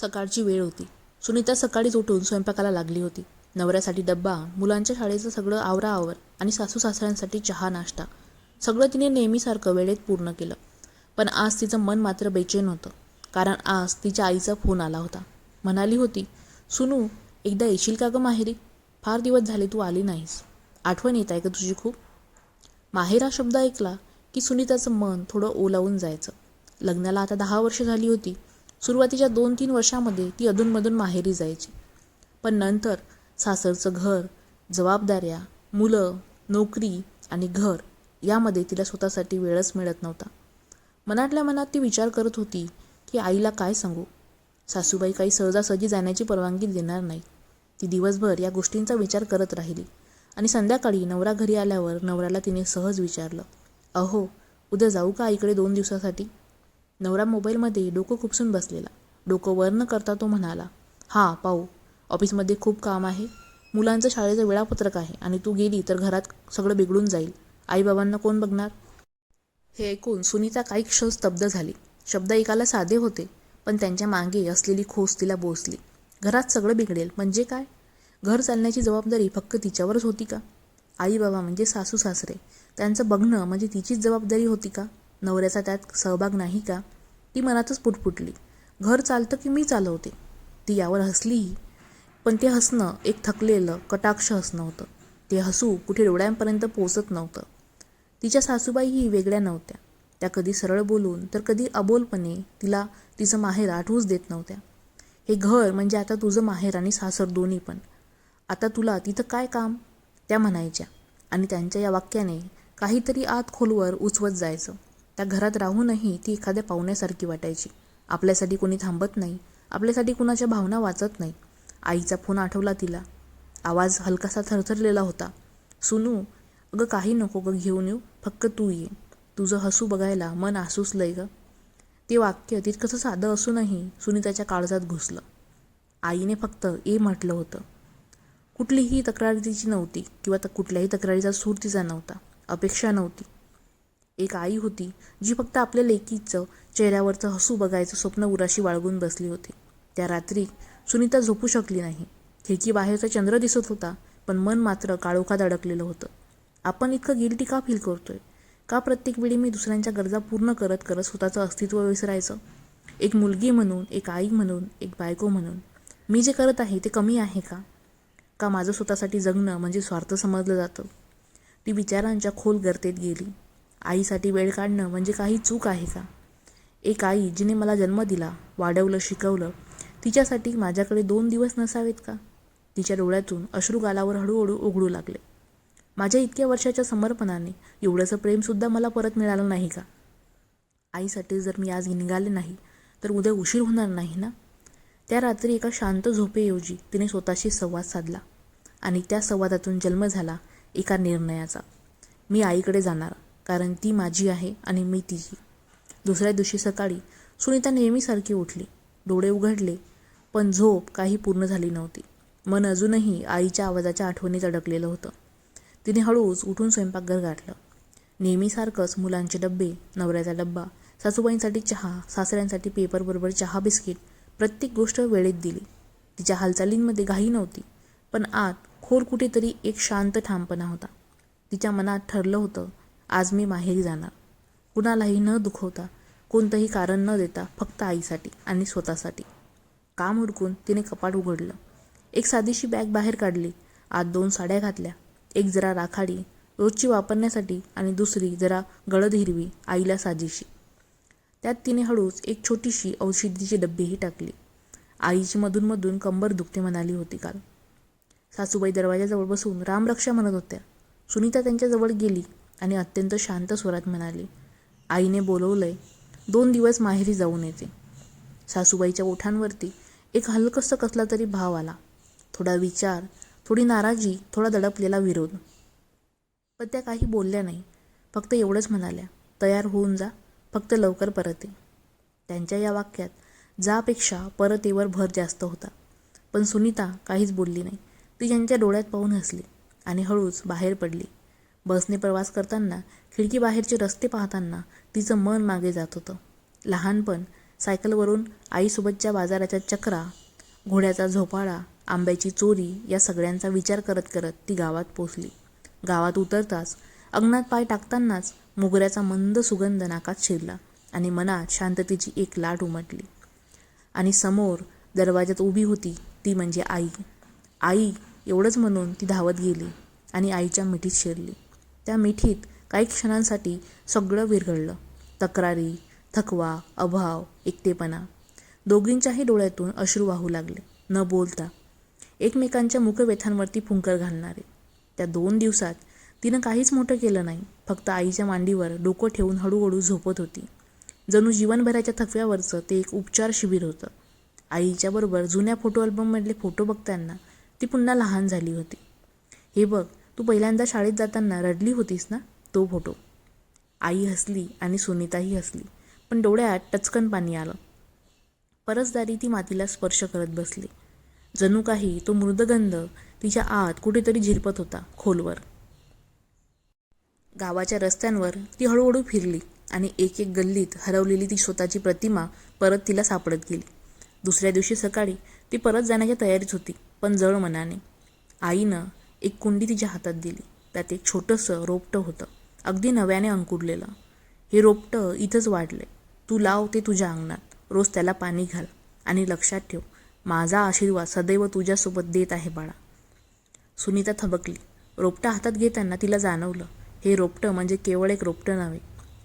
सकाळची वेळ होती. सुनीता सकाळीच उठून स्वयंपाकाला लागली होती. नवऱ्यासाठी डब्बा मुलांच्या शाळेचं सगळं आवराआवर आणि सासू सासऱ्यांसाठी चहा नाश्ता सगळं तिने नेहमीसारखं वेळेत पूर्ण केलं. पण आज तिचं मन मात्र बेचैन होतं. कारण आज तिच्या आईचा फोन आला होता. म्हणाली होती सुनू एकदा येशील का गं माहेरी? फार दिवस झाले तू आली नाहीस. आठवण येत आहे का तुझी खूप? माहेर हा शब्द ऐकला की सुनीताचं मन थोडं ओलावून जायचं. लग्नाला आता दहा वर्ष झाली होती. सुरुवातीच्या दोन तीन वर्षामध्ये ती अधूनमधून माहेरी जायची. पण नंतर सासरचं घर जबाबदाऱ्या मुलं नोकरी आणि घर यामध्ये तिला स्वतःसाठी वेळच मिळत नव्हता. मनातल्या मनात ती विचार करत होती की आईला काय सांगू? सासूबाई काही सहजासहजी जाण्याची परवानगी देणार नाही. ती दिवसभर या गोष्टींचा विचार करत राहिली आणि संध्याकाळी नवरा घरी आल्यावर नवऱ्याला तिने सहज विचारलं अहो उद्या जाऊ का आईकडे दोन दिवसासाठी? नवरा मोबाईलमध्ये डोकं खुपसून बसलेला. डोकं वर न करता तो म्हणाला हां पाहू. ऑफिसमध्ये खूप काम आहे. मुलांचं शाळेचं वेळापत्रक आहे आणि तू गेली तर घरात सगळं बिघडून जाईल. आईबाबांना कोण बघणार? हे ऐकून सुनीता काही क्षण स्तब्ध झाली. शब्द ऐकायला साधे होते पण त्यांच्या मागे असलेली खोस तिला बोसली घरात सगळं बिघडेल. म्हणजे काय? घर चालण्याची जबाबदारी फक्त तिच्यावरच होती का? आई बाबा म्हणजे सासू सासरे त्यांचं बघणं म्हणजे तिचीच जबाबदारी होती का? नवऱ्याचा त्यात सहभाग नाही का? ती मनातच पुटपुटली. घर चालतं की मी चालवते? ती यावर हसलीही. पण ते हसणं एक थकलेलं कटाक्ष हसणं होतं. ते हसू कुठे डोळ्यांपर्यंत पोचत नव्हतं. तिच्या सासूबाईही वेगळ्या नव्हत्या. त्या कधी सरळ बोलून तर कधी अबोलपणे तिला तिचं माहेर आठवूच देत नव्हत्या. हे घर म्हणजे आता तुझं माहेर आणि सासर दोन्ही पण. आता तुला तिथं काय काम? त्या म्हणायच्या. आणि त्यांच्या या वाक्याने काहीतरी आत खोलवर उचवत जायचं. त्या घरात राहूनही ती एखाद्या पाहुण्यासारखी वाटायची. आपल्यासाठी कोणी थांबत नाही. आपल्यासाठी कुणाच्या भावना वाचत नाही. आईचा फोन आठवला तिला. आवाज हलकासा थरथरलेला होता. सुनू अगं काही नको गं घेऊन येऊ. फक्त तू ये. तुझं हसू बघायला मन आसूसलंय ग. ते वाक्य तितकंसं साधं असूनही सुनीताच्या काळजात घुसलं. आईने फक्त ए म्हटलं होतं. कुठलीही तक्रार तिची नव्हती किंवा त कुठल्याही तक्रारीचा सूर तिचा नव्हता. अपेक्षा नव्हती. एक आई होती जी फक्त आपल्या लेकीचं चेहऱ्यावरचं हसू बघायचं स्वप्न उराशी बाळगून बसली होती. त्या रात्री सुनीता झोपू शकली नाही. खिडकी बाहेरचा चंद्र दिसत होता पण मन मात्र काळोखात अडकलेलं होतं. आपण इतकं गिल्टी का फील करतोय? का प्रत्येक वेळी मी दुसऱ्यांच्या गरजा पूर्ण करत करत स्वतःचं अस्तित्व विसरायचं? एक मुलगी म्हणून एक आई म्हणून एक बायको म्हणून. मी जे करत आहे ते कमी आहे का? का माझं स्वतःसाठी जगणं म्हणजे स्वार्थ समजलं जातं? ती विचारांच्या खोल गर्तेत गेली. आईसाठी वेळ काढणं म्हणजे काही चूक आहे का? एक आई जिने मला जन्म दिला वाढवलं शिकवलं तिच्यासाठी माझ्याकडे दोन दिवस नसावेत का? तिच्या डोळ्यातून अश्रू गालावर हळूहळू उघडू लागले. माझ्या इतक्या वर्षाच्या समर्पणाने एवढंसं प्रेमसुद्धा मला परत मिळालं नाही का? आईसाठी जर मी आज निघाले नाही तर उद्या उशीर होणार नाही ना? त्या रात्री एका शांत झोपेऐवजी तिने स्वतःशी संवाद साधला आणि त्या संवादातून जन्म झाला एका निर्णयाचा. मी आईकडे जाणार. कारण ती माझी आहे आणि मी तिची दुसऱ्या दिवशी सकाळी सुनीता नेहमीसारखी उठली. डोळे उघडले पण झोप काही पूर्ण झाली नव्हती. मन अजूनही आईच्या आवाजाच्या आठवणीत अडकलेलं होतं. तिने हळूच उठून स्वयंपाकघर गाठलं. नेहमीसारखंच मुलांचे डब्बे नवऱ्याचा डब्बा सासूबाईंसाठी चहा सासऱ्यांसाठी पेपरबरोबर चहा बिस्किट प्रत्येक गोष्ट वेळेत दिली. तिच्या हालचालींमध्ये घाई नव्हती पण आत खोल कुठेतरी एक शांत ठामपणा होता. तिच्या मनात ठरलं होतं आज मी माहेरी जाणार. कुणालाही न दुखवता कोणतंही कारण न देता फक्त आईसाठी आणि स्वतःसाठी. काम हुडकून तिने कपाट उघडलं. एक साधीशी बॅग बाहेर काढली. आत दोन साड्या घातल्या. एक जरा राखाडी रोजची वापरण्यासाठी आणि दुसरी जरा गळद हिरवी आईला साजीशी. त्यात तिने हळूच एक छोटीशी औषधीची डब्बीही टाकली. आईची मधूनमधून कंबर दुखते म्हणाली होती काल. सासूबाई दरवाजाजवळ बसून रामरक्षा म्हणत होत्या. सुनीता त्यांच्याजवळ गेली. आणि अत्यंत शांत स्वरात म्हणाली आईने बोलवलंय दोन दिवस माहेरी जाऊन येते. सासूबाईच्या ओठांवरती एक हलकसं कसला तरी भाव आला. थोडा विचार थोडी नाराजी थोडा दडपलेला विरोध. पण त्या काही बोलल्या नाही. फक्त एवढंच म्हणाल्या तयार होऊन जा फक्त लवकर परत. ये त्यांच्या या वाक्यात जापेक्षा परत येवर भर जास्त होता. पण सुनीता काहीच बोलली नाही. ती त्यांच्या डोळ्यात पाहून हसली आणि हळूच बाहेर पडली. बसने प्रवास करताना खिडकी बाहेरचे रस्ते पाहताना तिचं मन मागे जात होतं. लहानपण सायकलवरून आईसोबतच्या बाजाराच्या चक्रा घोड्याचा झोपाळा आंब्याची चोरी या सगळ्यांचा विचार करत करत ती गावात पोचली गावात उतरताच अंगणात पाय टाकतानाच मोगऱ्याचा मंद सुगंध नाकात शिरला आणि मनात शांततेची एक लाट उमटली. आणि समोर दरवाज्यात उभी होती ती म्हणजे आई. आई एवढंच म्हणून ती धावत गेली आणि आईच्या मिठीत शिरली. त्या मिठीत काही क्षणांसाठी सगळं विरघळलं. तक्रारी थकवा अभाव एकटेपणा. दोघींच्याही डोळ्यातून अश्रू वाहू लागले. न बोलता एकमेकांच्या मुखव्यथांवरती फुंकर घालणारे. त्या दोन दिवसात तिनं काहीच मोठं केलं नाही. फक्त आईच्या मांडीवर डोकं ठेवून हळूहळू झोपत होती. जणू जीवनभराच्या थकव्यावरचं ते एक उपचार शिबिर होतं. आईच्याबरोबर जुन्या फोटो अल्बममधले फोटो बघताना ती पुन्हा लहान झाली होती. हे बघ तू पहिल्यांदा शाळेत जाताना रडली होतीस ना? तो फोटो. आई हसली आणि सुनीताही हसली पण डोळ्यात टचकन पाणी आलं. परसदारी ती मातीला स्पर्श करत बसली. जणू काही तो मृदगंध तिच्या आत कुठेतरी झिरपत होता खोलवर. गावाच्या रस्त्यांवर ती हळूहळू फिरली आणि एक एक गल्लीत हरवलेली ती स्वतःची प्रतिमा परत तिला सापडत गेली. दुसऱ्या दिवशी सकाळी ती परत जाण्याच्या तयारीत होती पण जळ मनाने. आईनं एक कुंडी तिच्या हातात दिली. त्यात एक छोटंसं रोपटं होतं. अगदी नव्याने अंकुरलेलं. हे रोपटं इथंच वाढले. तू लाव ते तुझ्या अंगणात. रोज त्याला पाणी घाल आणि लक्षात ठेव माझा आशीर्वाद सदैव तुझ्यासोबत देत आहे बाळा. सुनीता थबकली. रोपटं हातात घेताना तिला जाणवलं. हे रोपटं म्हणजे केवळ एक रोपटं नव्हे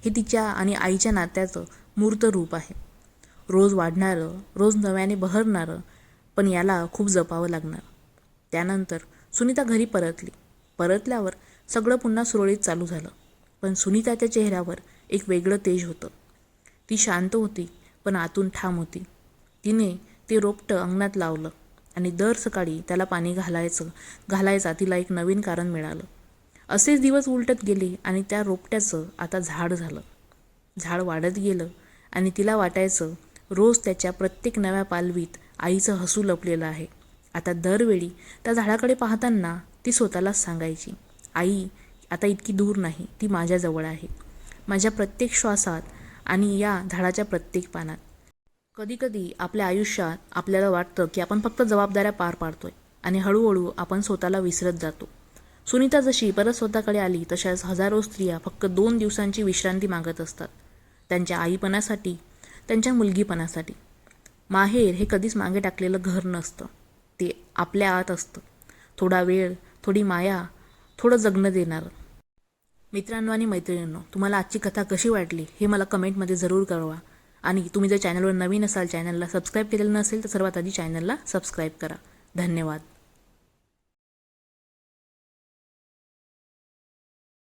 हे तिच्या आणि आईच्या नात्याचं मूर्त रूप आहे. रोज वाढणारं रोज नव्याने बहरणारं पण याला खूप जपावं लागणार. त्यानंतर सुनीता घरी परतली. परतल्यावर सगळं पुन्हा सुरळीत चालू झालं. पण सुनीताच्या चेहऱ्यावर एक वेगळं तेज होतं. ती शांत होती पण आतून ठाम होती. तिने ते रोपटं अंगणात लावलं आणि दर सकाळी त्याला पाणी घालायचं घालायचा तिला एक नवीन कारण मिळालं. असेच दिवस उलटत गेले आणि त्या रोपट्याचं आता झाड झालं. झाड वाढत गेलं आणि तिला वाटायचं रोज त्याच्या प्रत्येक नव्या पालवीत आईचं हसू लपलेलं आहे. आता दरवेळी त्या झाडाकडे पाहताना ती स्वतःलाच सांगायची आई आता इतकी दूर नाही ती माझ्याजवळ आहे. माझ्या प्रत्येक श्वासात आणि या झाडाच्या प्रत्येक पानात. कधीकधी आपल्या आयुष्यात आपल्याला वाटतं की आपण फक्त जबाबदाऱ्या पार पाडतोय आणि हळूहळू आपण स्वतःला विसरत जातो. सुनीता जशी परत स्वतःकडे आली तशाच हजारो स्त्रिया फक्त दोन दिवसांची विश्रांती मागत असतात. त्यांच्या आईपणासाठी त्यांच्या मुलगीपणासाठी. माहेर हे कधीच मागे टाकलेलं घर नसतं. ते आपल्या आत असतं. थोडा वेळ थोडी माया थोडं जगणं देणार. मित्रांनो आणि मैत्रिणींनो तुम्हाला आजची कथा कशी वाटली हे मला कमेंटमध्ये जरूर कळवा. आणि तुम्ही जर चॅनलवर नवीन असाल चॅनलला सबस्क्राईब केलेलं नसेल तर सर्वात आधी चॅनलला सबस्क्राईब करा. धन्यवाद.